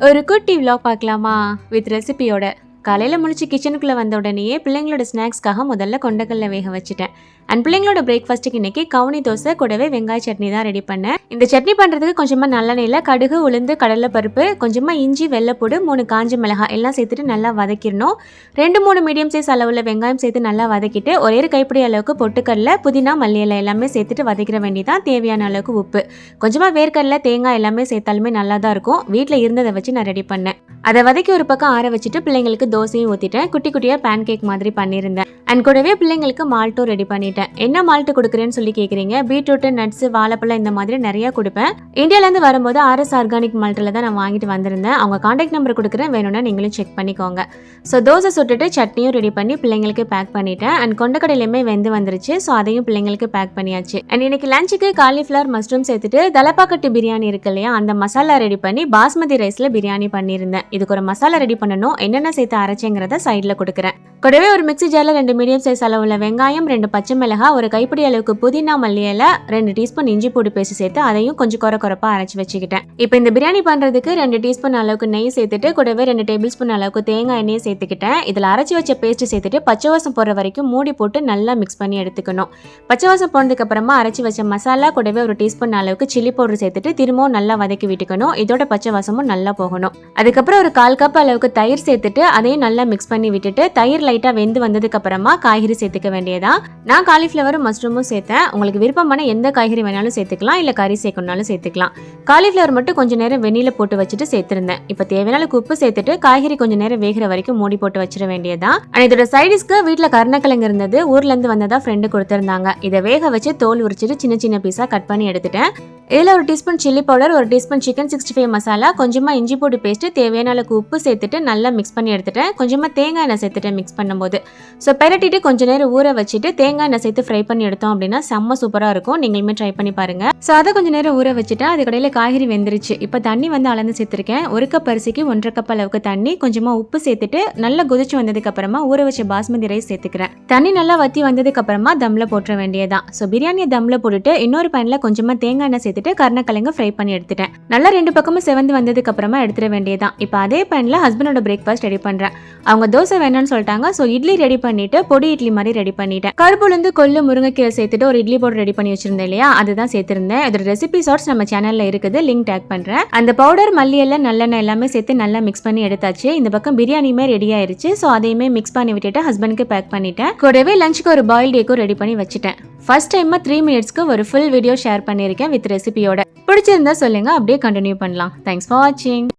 ஒரு குட்டி விலாக் பார்க்கலாமா? வித் ரெசிபியோட காலையில் முடிச்சு கிச்சனுக்குள்ளே வந்த உடனேயே பிள்ளைங்களோட ஸ்நாக்ஸ்க்காக முதல்ல கொண்டக்கல்ல வேக வச்சுட்டேன். அண்ட் பிள்ளைங்களோட பிரேக்ஃபாஸ்ட்டுக்கு இன்னைக்கு கவுனி தோசை கூடவே வெங்காய சட்னி தான் ரெடி பண்ணேன். இந்த சட்னி பண்ணுறதுக்கு கொஞ்சமாக நல்லெண்ணெயில் கடுகு உளுந்து கடலை பருப்பு கொஞ்சமாக இஞ்சி வெள்ளைப்பூடு மூணு காஞ்ச மிளகாய் எல்லாம் சேர்த்துட்டு நல்லா வதக்கிடணும். ரெண்டு மூணு மீடியம் சைஸ் அளவில் வெங்காயம் சேர்த்து நல்லா வதக்கிட்டு ஒரே ஒரு கைப்பிடி அளவுக்கு பொட்டுக்கடல புதினா மல்லியில் எல்லாமே சேர்த்துட்டு வதக்கிற வேண்டியதான் தேவையான அளவுக்கு உப்பு. கொஞ்சமாக வேர்க்கடலை தேங்காய் எல்லாமே சேர்த்தாலுமே நல்லா தான் இருக்கும். வீட்டில் இருந்ததை வச்சு நான் ரெடி பண்ணேன். அதை வதக்கி ஒரு பக்கம் ஆற வச்சுட்டு பிள்ளைங்களுக்கு தோசையும் ஊற்றிட்டேன் குட்டி குட்டியாக பேன் கேக் மாதிரி பண்ணியிருந்தேன். அண்ட் கூடவே பிள்ளைங்களுக்கு மால்ட்டும் ரெடி பண்ணிட்டேன். என்ன மால்ட்டு கொடுக்குறேன்னு சொல்லி கேட்குறீங்க பீட்ரூட்டு நட்ஸ் வாழைப்பழம் இந்த மாதிரி நிறையா கொடுப்பேன். இந்தியாவிலேருந்து வரும்போது ஆர்எஸ் ஆர்கானிக் மால்ட்டில் தான் நான் வாங்கிட்டு வந்திருந்தேன். அவங்க காண்டாக்ட் நம்பர் கொடுக்குறேன். வேணும்னா நீங்களும் செக் பண்ணிக்கோங்க. ஸோ தோசை சுட்டுட்டு சட்னியும் ரெடி பண்ணி பிள்ளைங்களுக்கு பேக் பண்ணிட்டேன். அண்ட் கொண்டக்கடலையுமே வெந்து வந்துருச்சு. ஸோ அதையும் பிள்ளைங்களுக்கு பேக் பண்ணியாச்சு. அண்ட் இன்னைக்கு லஞ்சுக்கு காலிஃப்ளவர் மஷ்ரூம் சேர்த்துட்டு தலப்பாக்கட்டு பிரியாணி இருக்கு இல்லையா? அந்த மசாலா ரெடி பண்ணி பாஸ்மதி ரைஸில் பிரியாணி பண்ணியிருந்தேன். இதுக்கு ஒரு மசாலா ரெடி பண்ணணும். என்னென்ன சேர்த்து அரைச்சேங்கிறத சைடில் கொடுக்குறேன். கூடவே ஒரு மிக்ஸி ஜாரில் ரெண்டு மீடியம் சைஸ் அளவுள்ள வெங்காயம் ரெண்டு பச்சை மிளகாய் ஒரு கைப்பிடி அளவுக்கு புதினா மல்லி இலை ரெண்டு டீஸ்பூன் இஞ்சி பூடி பேஸ்ட் சேர்த்து அதையும் கொஞ்சம் குறை குறைப்பா அரைச்சி வச்சுக்கிட்டேன். இப்போ இந்த பிரியாணி பண்ணுறதுக்கு ரெண்டு டீஸ்பூன் அளவுக்கு நெய் சேர்த்துட்டு கூடவே ரெண்டு டேபிள் ஸ்பூன் அளவுக்கு தேங்காய் எண்ணெயை சேர்த்துக்கிட்டேன். இதில் அரைச்சி வச்ச பேஸ்ட் சேர்த்துட்டு பச்சை வாசம் போடுற வரைக்கும் மூடி போட்டு நல்லா மிக்ஸ் பண்ணி எடுத்துக்கணும். பச்சை வாசம் போனதுக்கு அப்புறமா அரைச்சி வச்ச மசாலா கூடவே ஒரு டீஸ்பூன் அளவுக்கு சில்லி பவுடர் சேர்த்துட்டு திரும்பவும் நல்லா வதக்கி விட்டுக்கணும். இதோட பச்சை வாசமும் நல்லா போகணும். அதுக்கப்புறம் ஒரு கால் கப் அளவுக்கு தயிர் சேர்த்துட்டு அதையும் நல்லா மிக்ஸ் பண்ணி விட்டுட்டு தயிர் லைட்டாக வெந்து வந்ததுக்கு அப்புறமா காய்கறி சேர்த்துக்க வேண்டியதா? நான் காலிஃப்ளவரும் மஷ்ரூமும் சேர்த்தேன். உங்களுக்கு விருப்பமான எந்த காய்கறி வேணாலும் சேர்த்துக்கலாம் இல்லை கறி சேர்க்கணும்னாலும் சேர்த்துக்கலாம். காலிஃப்ளவர் மட்டும் கொஞ்சம் நேரம் வெண்ணில போட்டு வச்சுட்டு சேர்த்துருந்தேன். இப்போ தேவையான உப்பு சேர்த்துட்டு காய்கறி கொஞ்ச நேரம் வேகிற வரைக்கும் மூடி போட்டு வச்சிட வேண்டியதா? அண்ட் இதோட சைடிஸ்க்கு வீட்டில் கருணக்கிழங்கு இருந்தது. ஊர்லேருந்து வந்ததா ஃப்ரெண்டு கொடுத்துருந்தாங்க. இதை வேக வச்சு தோல் உரிச்சிட்டு சின்ன சின்ன பீஸாக கட் பண்ணி எடுத்துட்டேன். இதில் ஒரு டீஸ்பூன் சில்லி பவுடர் ஒரு teaspoon chicken sixty five masala கொஞ்சமாக இஞ்சி பூடி பேஸ்ட்டு தேவையான அளவுக்கு உப்பு சேர்த்துட்டு நல்லா மிக்ஸ் பண்ணி எடுத்துட்டேன். கொஞ்சமாக தேங்காய் எண்ணெய் சேர்த்துட்டேன் மிக்ஸ் பண்ணும்போது. ஸோ பெரட்டிட்டு கொஞ்ச நேரம் ஊற வச்சுட்டு தேங்காய் எண்ணெய் சேர்த்து ஃப்ரை பண்ணி எடுத்தோம் அப்படின்னா செம்ம சூப்பராக இருக்கும். நீங்களுமே ட்ரை பண்ணி பாருங்க. ஸோ அதை கொஞ்ச நேரம் ஊற வச்சுட்டு அது கடையில் காய்கறி வெந்துருச்சு. இப்போ தண்ணி வந்து அளந்து சேர்த்துருக்கேன். ஒரு கப் அரிசிக்கு ஒன்றரை கப் அளவுக்கு தண்ணி கொஞ்சமாக உப்பு சேர்த்துட்டு நல்லா கொதிச்சு வந்ததுக்கு அப்புறமா ஊற வச்ச பாஸ்மதி ரைஸ் சேர்த்துக்கிறேன். தண்ணி நல்லா வத்தி வந்ததுக்கு அப்புறமா தம்ல போட்டுற வேண்டியதான் ஸோ பிரியாணியை தம்ல போட்டுட்டு இன்னொரு பேனில் கொஞ்சமாக தேங்காய் எண்ணெய் சேர்த்துட்டு கருணக்கிழங்கு ஃப்ரை பண்ணி எடுத்துட்டேன். நல்லா ரெண்டு பக்கமும் செவந்து வந்ததுக்கு அப்புறமா எடுத்துட வேண்டியதான் இப்போ அதே பேனில் ஹஸ்பண்டோட பிரேக்ஃபாஸ்ட் ரெடி பண்ணுறேன் அவங்க தோசை வேணும்னு சொல்லிட்டாங்க ஸோ இட்லி ரெடி பண்ணிட்டு பொடி இட்லி மாதிரி ரெடி பண்ணிட்டேன். கருப்புலேருந்து கொள்ளு முருங்கைக்கீரை சேர்த்துட்டு ஒரு இட்லி பவுடர் ரெடி பண்ணி வச்சிருந்தேன் இல்லையா? அதுதான் சேர்த்திருந்தேன். இதோட ரெசிபி ஷார்ட்ஸ் நம்ம சேனலில் இருக்குது லிங்க் டேக் பண்ணுறேன் அந்த பவுடர் மல்லி எல்லாம் நல்லெண்ணெய் எல்லாமே சேர்த்து நல்லா மிக்ஸ் பண்ணி எடுத்தாச்சு. இந்த பக்கம் பிரியாணியுமே ரெடி ஆயிருச்சு ஸோ அதையுமே மிக்ஸ் பண்ணி விட்டுட்டு ஹஸ்பண்டுக்கு பேக் பண்ணிட்டேன். கூடவே லஞ்சுக்கு ஒரு பாயில் டேக்கும் ரெடி பண்ணி வச்சுட்டேன். ஃபர்ஸ்ட் டைமாக த்ரீ மினிட்ஸ்க்கு ஒரு ஃபுல் வீடியோ ஷேர் பண்ணியிருக்கேன் வித் ரெசிபியோட பிடிச்சிருந்தா சொல்லுங்க அப்படியே கண்டினியூ பண்ணலாம். தேங்க்ஸ் ஃபார் வாட்சிங்